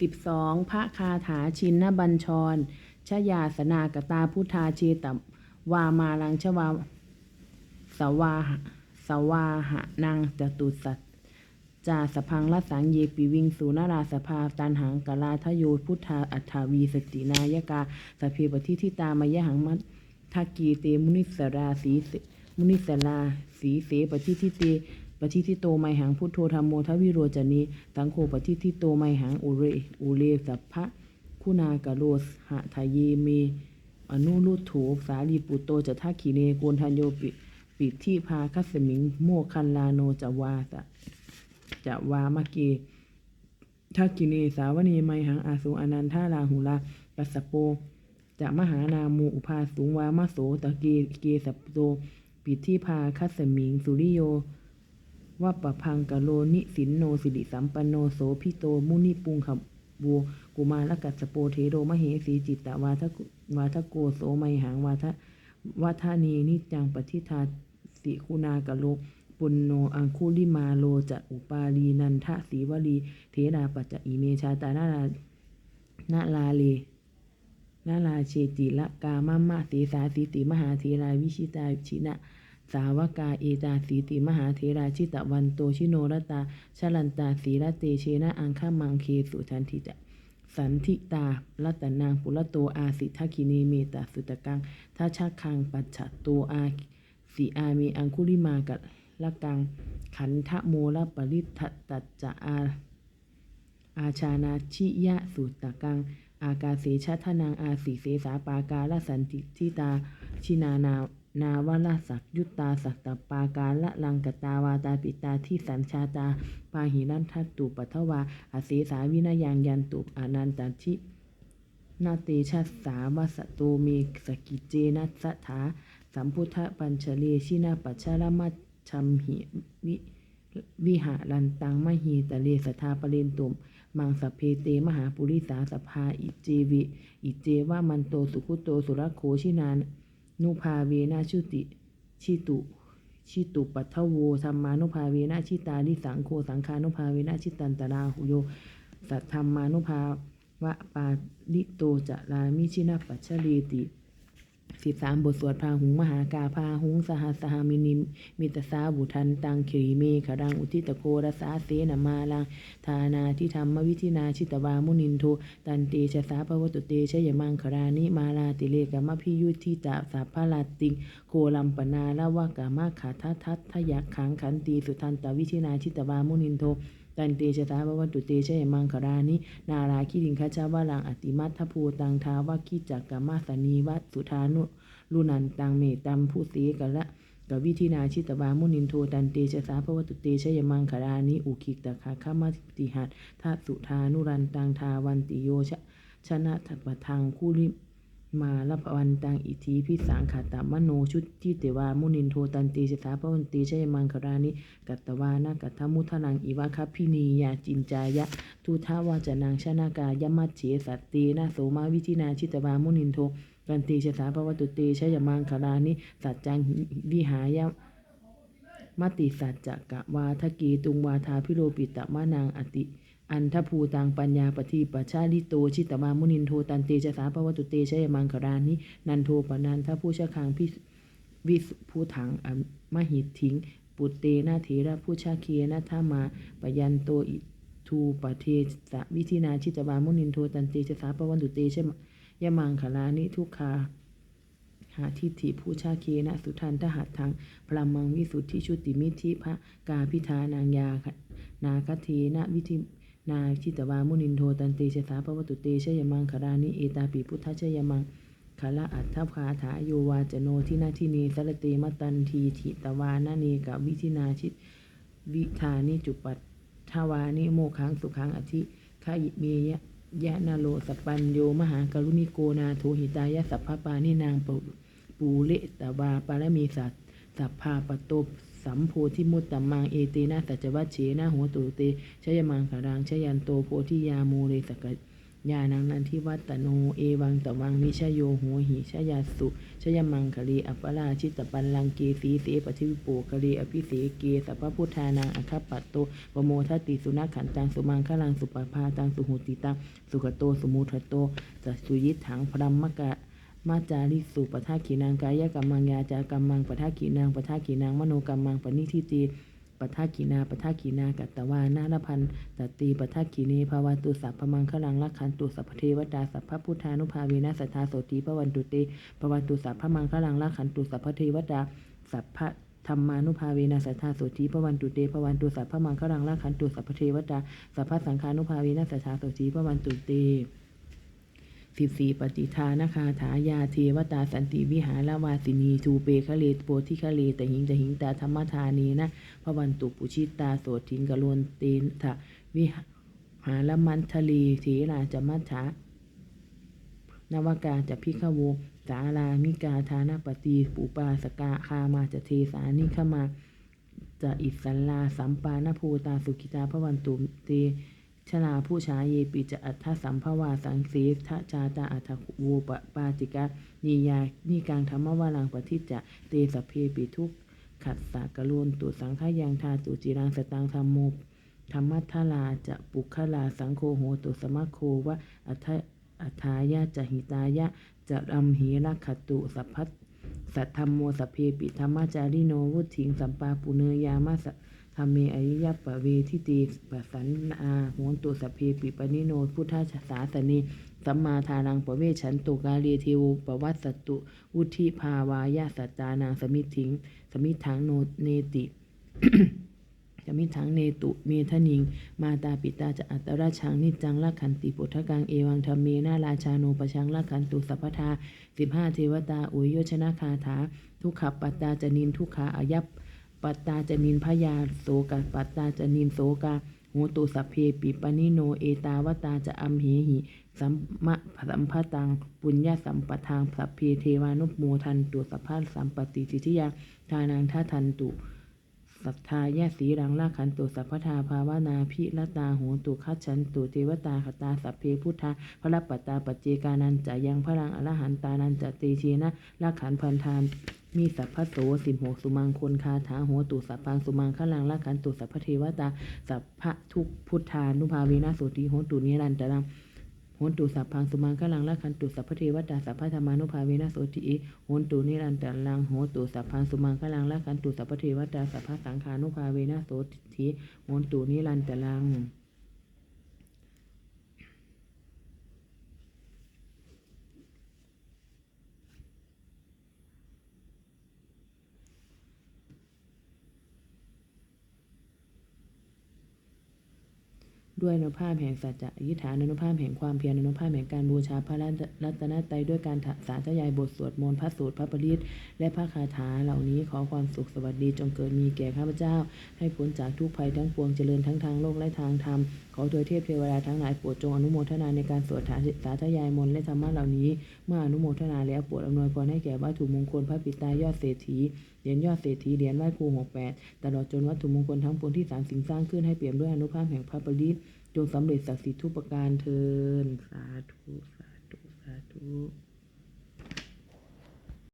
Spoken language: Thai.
สิบสองพระคาถาชินนบัญชร ชยาสนากตาพุทธาเชตวามาลังชวาสวาสวาหะนางจตุสัจจาสพังละสังเยปิวิงสุนาราสภาตันหังกลาทโยพุทธาอัฏฐาวีสตินายกาสพเพปทิทิตามายหังมัททากีเตมุนิสราสีมุนิสราสีเสปทิทิเต ปฏิทิโตไมหังพุทโธธรรมโมทวิโรจนีสังโฆปฏิทิโตไมหังอุเรอุเลสัพพะคุณากะโลสหะทะเยเมอนุรุตโถสาลีปุตโตจะทักขีเนโกนทันโยปิปิที่พาคัสมิง โมคันลาโนจะวาสะจะวามะเกทักกิเนสาวนีไมหังอาสุอนันทาลาหุลาปัสสโปจะมหานามูอุภาสูงวามะโสตะเกเกสัปโตปิที่พาคัสมิง สุริโย ว่าปะพังกะโลนิสินโนสิริสัมปันโนโสพิโตมุนิปุงขบูกุมารกัสโปเทโรมเหสีจิตตวาทกุวาทโกโสไมหังวาทะวาทานีนิจังปฏิทาสิคุณากะโลปุณโนอังคุลิมาโลจะอุปาลีนันทะสีวลีเทราปัจจอิเมชาตานาลานาลาเลนาลาเชติละกามะมะเสสาสีติมหาเทราวิชิตาชินะ สาวกาเอตาสีติมหาเทราชิตะวันโตชิโนรตาชลันตาสีระเตเชนะอังคามังเคสุทันทิจะสันทิตารัตนางปุระโตอาสิทักขินีเมตาสุตกังทัชคังปัจฉตโตอาสีอามีอังคุลิมากัละกัง ขันทะโมระปริทัตตัจจะอาอาชานาชิยะสุตตะกัง อากาเสชะทนางอาสีเสสาปากาลสันติทิตา ชินานานาวลสักยุตตาสัตตปาการละลังกตาวาตาปิตาที่สัญชาตา ปาหิรันทัตตุปัทวาอาเสสาวินายังยันตุอนันตชินาเตชะสาวสตเมสกิจเจนัสถาสัมพุทธปัญชเลชินาปัชรมัชชัมหิวิวิหารันตังมหีตะเลสทาปเรนตุม มังสเพเตมหาปุริสาสภาอิเจวิอิเจว่ามันโตสุขุโตสุรโคชินานนุภาเวนะชุติชิตุชิตุปัทโวธรรมานุภาเวนะชิตาลิสังโฆสังคานุภาเวนะชิตันตราหุโยสัทธรรมานุภาวะปาลิโตจะลามิชินาปัชชเลติ สิบสามบทสวดพาหุงมหากาพาหุงสหัสหามินิมิตสาบุทันตังเขริเมขรังอุทิตโครสาเสนมาลังทานาทิธรรมวิธินาชิตวามุนินโทตันเตชะสาภวตุเตชยมังครานิมาลาติเลกามะพิยุทธิตาสัพพลาติงโคลัมปนาละวะกามาขาทัทัตทยักขังขันตีสุทันตวิธินาชิตวามุนินโท ตันเตชะสาภวตุเตชยมังครานิ นาราคิริงคชาวลังอติมัทภูตังทาวะคิจักกามาสนีวัสุธานุลุนันตังเมตัมผู้สีกะละกวิธินาชิตวามุนินโทตันเตชะสาภวตุเตชยมังครานิอุคิกตะคาคามาติหัตทัสุธานุรันตังทาวันติโยชะชนะทัปทังคุลิ มาลพวันตังอิทีพิสังขตามโนชุดที่เตวามุนินโทตันเตชะสาพวันเชยมังคารานิกัตตวานากัตถมุทนังอิวะคัพพินียาจินจายะทุทาวาจนังชนากายมัตเฉสัตตีนาโสมาวิจินาชิตวามุนินโทกันติชะสาภวตุเชยมังครานิสัจจังวิหาย มติสัจจะกะวาทกีตุงวาทาพิโรปิตะมะนางอติ อันทภูตังปัญญาปฏิปัชชาลิโตชิตวามุนินโทตันเตชะสาภวตุเตชยมังคลานินันโทปนันทผู้ชะคังพิวิสผู้ถังอมหิตถิง ปุตเตนาเถระผู้ชาเคนะธามาปยันโตอิทูปเทสวิธินาชิตวามุนินโทตันเตชะสาภวันตุเตชยมังคลานิทุกขา หาทิฏฐิผู้ชาเคนะสุทันทหัตทังพลัมมังวิสุทธิชุติมิธิพระกาพิธานางยาคนาคเทนะวิธินาชิตวามุนินโทตันเตชะสาภวตุเตชยมังคลานิเอตาปิพุทธชยมังคละอัตถคาถาโยวาจโนทินาทินีสรเตมตันทีทิตวานาเนกะวิธินาชิตวิธานิจุปัตทวานิโมขังสุขังอธิขยิเมยะยะนาโลสปปัญโยมหากรุณิโกนาโทหิตายะสัพพปานินางปู ปูเลตวาปารมีสัตสัพพาปโตสัมโพธิมุตตมังเอเตนะสัจวัชเชนะหัวตุเตชยมังคารังชยันโตโพธิยาโมเลสกญาณังนันทิวัตโนเอวังตวังนิชโยโหหิชยาสุชยมังคลีอัปปราชิตปันลังเกสีเสปทิวิโปคลีอภิเสเกสัพพพุทธานังอคัปปัตโตปโมทติสุนัขขันตังสุมังคลังสุปภาตังสุหุติตังสุขโตสุมุทโตจัสุยิถังพรัมมกะ มาจาริสุปทาขีนางกายกรรมังยาจากรรมังปทาขีนางปทาขีนางมโนกรรมังปณิทิตีปทาขีนาปทาขีนากัตตวานาลพันตตีปทาขีเนภาวันตุสัพพมังคลังลักขันตุสัพพเทวดาสัพพพุทธานุภาเวนะสัทธาโสติภวันตุเตภวันตุสัพพมังคลังลักขันตุสัพพเทวดาสัพพธรรมานุภาเวนะสัทธาโสติภวันตุเตภวันตุสัพพมังคลังลักขันตุสัพพเทวดาสัพพสังฆานุภาเวนะสัทธาโสติภวันตุเต สิบสี่ปฏิทานคาถายาเทวตาสันติวิหารวาสินีทูเปคะเลโปธิคะเลแต่หิงจะหิงตาธรรมทานีนะพระวันตุปุชิตาโสทิงกะโลนเตนทะวิหารมันทะลีเถราจะมัทธานวกาจะพิขโวสารามิกาธานาปตีปุปาสกาคามาจะเทสานิขมาจะอิสลาสัมปานภูตาสุขิตาพระวันตุเต ชลาผู้ชาเยปิจะอัฏฐสัมภวาสังเสทะจาตาอัฏฐโวปปาติกานียานีกังธรรมวาลังปฏิจจะเตสเพปิทุกขัดสากะโลนตุสังขายังทาตุจิรังสตังธรรมโมธรรมัทธาลาจะปุคลาสังโฆโหตุสมะโควะอัฏฐอัฐายะจะหิตายะจะรัมหีรักขตุสัพพัสัทธรรมโมสเพปิธรรมจาริโนวุถิงสัมปาปุเนยามาส รรมเมอริยปะเวทิตีปะสันอาโหนตุสพเพปิปนิโน พุทธศาสนีสัมมาทานังปะเวชันตุกาเรเทวปวัตสตุ วุธิภาวายาสัจจานังสมิทถิง สมิทถังโนเนติสมิทถังเนตุเมทนิง มาตาปิตาจะอัตราชังนิจังลักขันติปุถกังเอวังธรรมเมนาราชาโนปชังลักขันตุสัพพทาสิบห้าเทวตาอุยโยชนะคาถา ทุกขปัตตาจนินทุกขาอายัป ปัตตาจนินพยาโสกะปัตตาจนินโสกาโหตุสัพเพปิปนิโนเอตาวตาจะอัมเหหิ สัมมะสัมภตังปุญญาสัมปทางสัพเพเทวานุโมทันตุสัพพะสัมปติจิทิยาทานังทัทันตุสัทธายะสีรังลาขันตุสัพพทาภาวนาพิรตาโหตุคัจฉันตุเทวตาขตาสัพเพพุทธาพระปัตตาปัจเจกานันจะยังพระรังอรหันตานันจะตเชนะลาขันพันธาน มีสัพพโสสิบหกสุมังคนคาถาโหตุสัพพังสุมังขลังละขันตุสัพพเทวตาสัพพะทุกพุทธานุภาเวนะสุติโหตุนิรันตรังโหตุสัพพังสุมังขลังละขันตุสัพพเทวตาสัพพธรรมานุภาเวนะโสติโหตุนิรันตรังโหตุสัพพังสุมังขลังละขันตุสัพพเทวตาสัพพสังฆานุภาเวนะโสติโหตุนิรันตรัง ด้วยอนุภาพแห่งสัจจะอธิษฐานอนุภาพแห่งความเพียรอนุภาพแห่งการบูชาพระรัตนตรัยด้วยการสาธยายบทสวดมนต์พระสูตรพระปริตและพระคาถาเหล่านี้ขอความสุขสวัสดีจงเกิดมีแก่ข้าพเจ้า ให้พ้นจากทุกภัยทั้งปวงเจริญทั้งทางโลกและทางธรรม อโดยเทพเทวดาทั้งหลายโปรดจงอนุโมทนาในการสวดสาธยายมนต์และธรรมะเหล่านี้ เมื่ออนุโมทนาแล้วโปรดอำนวยพรให้แก่วัตถุมงคลพระปิตายอดเศรษฐีเหรียญยอดเศรษฐีเหรียญไหว้ครูหกแปดตลอดจนวัตถุมงคลทั้งปวงที่สามสิ่งสร้างขึ้นให้เปี่ยมด้วยอนุภาพแห่งพระปริตจงสำเร็จศักดิ์สิทธิ์ทุกประการเทินสาธุสาธุสาธุ